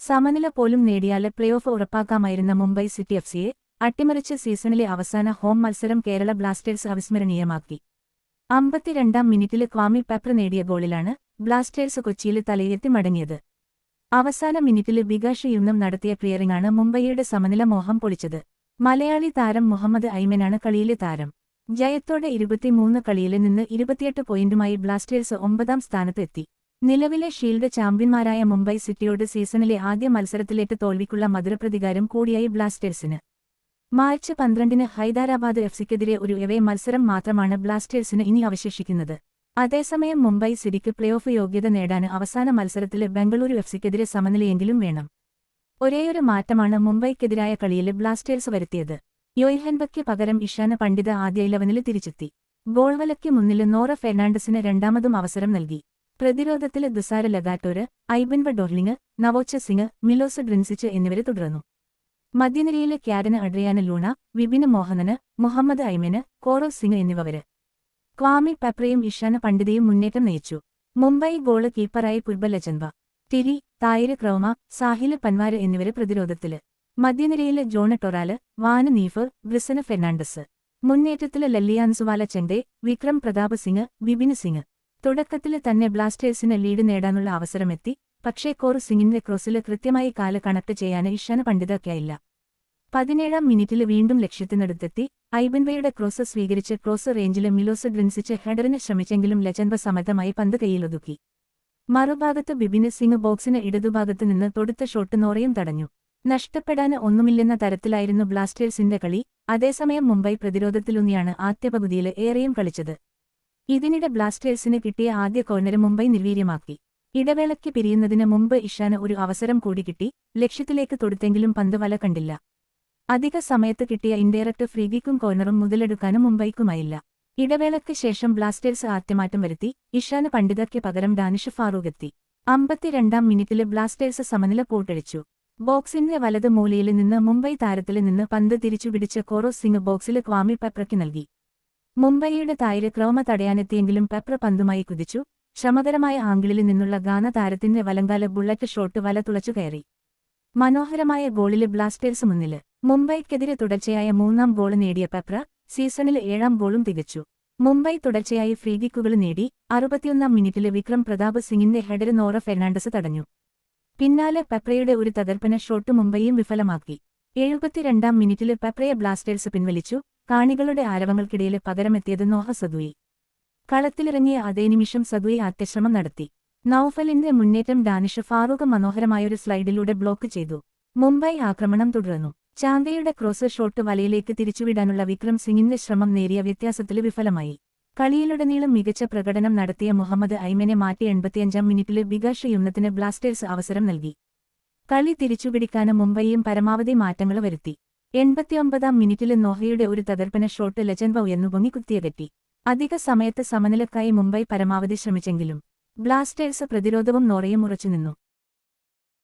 സമനില പോലും നേടിയാൽ പ്ലേ ഓഫ് ഉറപ്പാക്കാമായിരുന്ന മുംബൈ സിറ്റി എഫ് സിയെ അട്ടിമറിച്ച് സീസണിലെ അവസാന ഹോം മത്സരം കേരള ബ്ലാസ്റ്റേഴ്സ് അവിസ്മരണീയമാക്കി. അമ്പത്തിരണ്ടാം മിനിറ്റിൽ ക്വാമി പെപ്ര നേടിയ ഗോളിലാണ് ബ്ലാസ്റ്റേഴ്സ് കൊച്ചിയിൽ തലയെത്തി മടങ്ങിയത്. അവസാന മിനിറ്റിൽ ബികാഷ് യുന്നം നടത്തിയ ക്ലിയറിംഗാണ് മുംബൈയുടെ സമനില മോഹം പൊളിച്ചത്. മലയാളി താരം മുഹമ്മദ് ഐമനാണ് കളിയിലെ താരം. ജയത്തോടെ ഇരുപത്തിമൂന്ന് കളിയിൽ നിന്ന് ഇരുപത്തിയെട്ട് പോയിന്റുമായി ബ്ലാസ്റ്റേഴ്സ് ഒമ്പതാം സ്ഥാനത്ത് എത്തി. നിലവിലെ ഷീൽഡ് ചാമ്പ്യന്മാരായ മുംബൈ സിറ്റിയോട് സീസണിലെ ആദ്യ മത്സരത്തിലേറ്റ് തോൽവിക്കുള്ള മധുരപ്രതികാരം കൂടിയായി ബ്ലാസ്റ്റേഴ്സിന്. മാർച്ച് പന്ത്രണ്ടിന് ഹൈദരാബാദ് എഫ്സിക്കെതിരെ ഒരു എവേ മത്സരം മാത്രമാണ് ബ്ലാസ്റ്റേഴ്സിന് ഇനി അവശേഷിക്കുന്നത്. അതേസമയം മുംബൈ സിറ്റിക്ക് പ്ലേ ഓഫ് യോഗ്യത നേടാൻ അവസാന മത്സരത്തിൽ ബംഗളൂരു എഫ്സിക്കെതിരെ സമനിലയെങ്കിലും വേണം. ഒരേയൊരു മാറ്റമാണ് മുംബൈക്കെതിരായ കളിയിൽ ബ്ലാസ്റ്റേഴ്സ് വരുത്തിയത്. യൊയ്ഹൻബയ്ക്ക് പകരം ഇഷാന പണ്ഡിത ആദ്യ ഇലവനിൽ തിരിച്ചെത്തി. ഗോൾവലയ്ക്ക് മുന്നിൽ നോറ ഫെർണാണ്ടസിന് രണ്ടാമതും അവസരം നൽകി. പ്രതിരോധത്തിൽ Dusan Lagator Aibanbha Dohling Naocha Singh Milos Drincic എന്നിവരെ തുടർന്നു. മധ്യനിരയിലെ ക്യാരന് അഡ്രിയാന ലൂണ വിപിന് മോഹനന് മുഹമ്മദ് ഐമന് കോറോ സിംഗ് എന്നിവര് ക്വാമി പെപ്രയും ഇഷാന പണ്ഡിതയും മുന്നേറ്റം നയിച്ചു. മുംബൈ ഗോൾ കീപ്പറായി പുർബലചൻവ തിരി തായിര് ക്രൗമ സാഹിൽ പൻവാര് എന്നിവരെ പ്രതിരോധത്തിൽ. മധ്യനിരയിലെ Jon Toral Van Neef Brison Fernandes. മുന്നേറ്റത്തിൽ ലല്ലിയാൻസുവാല ചെണ്ടെ വിക്രം പ്രതാപ് സിംഗ് വിപിന് സിംഗ്. തുടക്കത്തിൽ തന്നെ ബ്ലാസ്റ്റേഴ്സിന് ലീഡ് നേടാനുള്ള അവസരമെത്തി പക്ഷേ കോർ സിംഗിന്റെ ക്രോസിൽ കൃത്യമായി കാല കണക്ട് ചെയ്യാൻ ഇഷാന പണ്ഡിതക്കായില്ല പതിനേഴാം മിനിറ്റിൽ വീണ്ടും ലക്ഷ്യത്തിനടുത്തെത്തി ഐബൻവയുടെ ക്രോസ് സ്വീകരിച്ച് ക്രോസ് റേഞ്ചിൽ മിലോസ് ഡ്രിൻസിച്ച് ഹെഡറിനെ ശ്രമിച്ചെങ്കിലും ലജൻബ സമർത്ഥമായി പന്ത് കൈയിലൊതുക്കി മറുഭാഗത്ത് ബിബിന് സിംഗ് ബോക്സിന് ഇടതുഭാഗത്ത് നിന്ന് തൊടുത്ത ഷോട്ട് നോറയും തടഞ്ഞു. നഷ്ടപ്പെടാന് ഒന്നുമില്ലെന്ന തരത്തിലായിരുന്നു ബ്ലാസ്റ്റേഴ്സിന്റെ കളി അതേസമയം മുംബൈ പ്രതിരോധത്തിലൂന്നിയാണ് ആദ്യ പകുതിയിൽ ഏറെയും കളിച്ചത്. ഇതിനിടെ ബ്ലാസ്റ്റേഴ്സിന് കിട്ടിയ ആദ്യ കോർണര് മുംബൈ നിർവീര്യമാക്കി. ഇടവേളയ്ക്ക് പിരിയുന്നതിന് മുമ്പ് ഇഷാന് ഒരു അവസരം കൂടി കിട്ടി ലക്ഷ്യത്തിലേക്ക് തൊടുത്തെങ്കിലും പന്ത് വല കണ്ടില്ല. അധിക സമയത്ത് കിട്ടിയ ഇൻഡയറക്ട് ഫ്രീകിക്കും കോർണറും മുതലെടുക്കാനും മുംബൈക്കുമായില്ല. ഇടവേളയ്ക്ക് ശേഷം ബ്ലാസ്റ്റേഴ്സ് ആദ്യമാറ്റം വരുത്തി ഇഷാന് പണ്ഡിതയ്ക്ക് പകരം ഡാനിഷ് ഫാറൂഖ് എത്തി അമ്പത്തിരണ്ടാം മിനിറ്റിൽ ബ്ലാസ്റ്റേഴ്സ് സമനില പോട്ടടിച്ചു. ബോക്സിന്റെ വലത് മൂലയിൽ നിന്ന് മുംബൈ താരത്തിൽ നിന്ന് പന്ത് തിരിച്ചുപിടിച്ച കോറോ സിംഗ് ബോക്സിൽ ക്വാമി പെപ്രയ്ക്ക് നൽകി. മുംബൈയുടെ തായിര് ക്രോമ തടയാനെത്തിയെങ്കിലും പെപ്ര പന്തുമായി കുതിച്ചു. ശ്രമകരമായ ആംഗിളിൽ നിന്നുള്ള ഗാന താരത്തിന്റെ വലങ്കാല ബുള്ളറ്റ് ഷോട്ട് വല തുളച്ചു കയറി. മനോഹരമായ ഗോളിൽ ബ്ലാസ്റ്റേഴ്സ് മുന്നിൽ. മുംബൈക്കെതിരെ തുടർച്ചയായ മൂന്നാം ഗോൾ നേടിയ പെപ്ര സീസണിൽ ഏഴാം ഗോളും തികച്ചു. മുംബൈ തുടർച്ചയായി ഫ്രീകിക്കുകൾ നേടി അറുപത്തിയൊന്നാം മിനിറ്റിൽ വിക്രം പ്രതാപ് സിംഗിന്റെ ഹെഡര് നോറ ഫെർണാണ്ടസ് തടഞ്ഞു. പിന്നാലെ പെപ്രയുടെ ഒരു തകർപ്പന ഷോട്ട് മുംബൈയും വിഫലമാക്കി. എഴുപത്തിരണ്ടാം മിനിറ്റിൽ പെപ്രയെ ബ്ലാസ്റ്റേഴ്സ് പിൻവലിച്ചു. കാണികളുടെ ആരവങ്ങൾക്കിടയിൽ പകരമെത്തിയത് നോഹ സദുയി. കളത്തിലിറങ്ങിയ അതേ നിമിഷം സദുയി ആത്യശ്രമം നടത്തി. നൌഫലിന്റെ മുന്നേറ്റം ഡാനിഷ് ഫാറൂഖ് മനോഹരമായൊരു സ്ലൈഡിലൂടെ ബ്ലോക്ക് ചെയ്തു. മുംബൈ ആക്രമണം തുടർന്നു. ചാന്തയുടെ ക്രോസ് ഷോട്ട് വലയിലേക്ക് തിരിച്ചുവിടാനുള്ള വിക്രം സിംഗിന്റെ ശ്രമം നേരിയ വ്യത്യാസത്തിൽ വിഫലമായി. കളിയിലുടനീളം മികച്ച പ്രകടനം നടത്തിയ മുഹമ്മദ് ഐമനെ മാറ്റി എൺപത്തിയഞ്ചാം മിനിറ്റിൽ ബികാഷ് യുന്നത്തിന് ബ്ലാസ്റ്റേഴ്സ് അവസരം നൽകി. കളി തിരിച്ചുപിടിക്കാന് മുംബൈയും പരമാവധി മാറ്റങ്ങൾ വരുത്തി. എൺപത്തിയൊമ്പതാം മിനിറ്റിൽ നോഹയുടെ ഒരു തകർപ്പന ഷോട്ട് ലജൻവ ഉയർന്നു പൊങ്ങിക്കുത്തിയകറ്റി അധിക സമയത്ത് സമനിലക്കായി മുംബൈ പരമാവധി ശ്രമിച്ചെങ്കിലും ബ്ലാസ്റ്റേഴ്സ് പ്രതിരോധവും നോറയും ഉറച്ചുനിന്നു.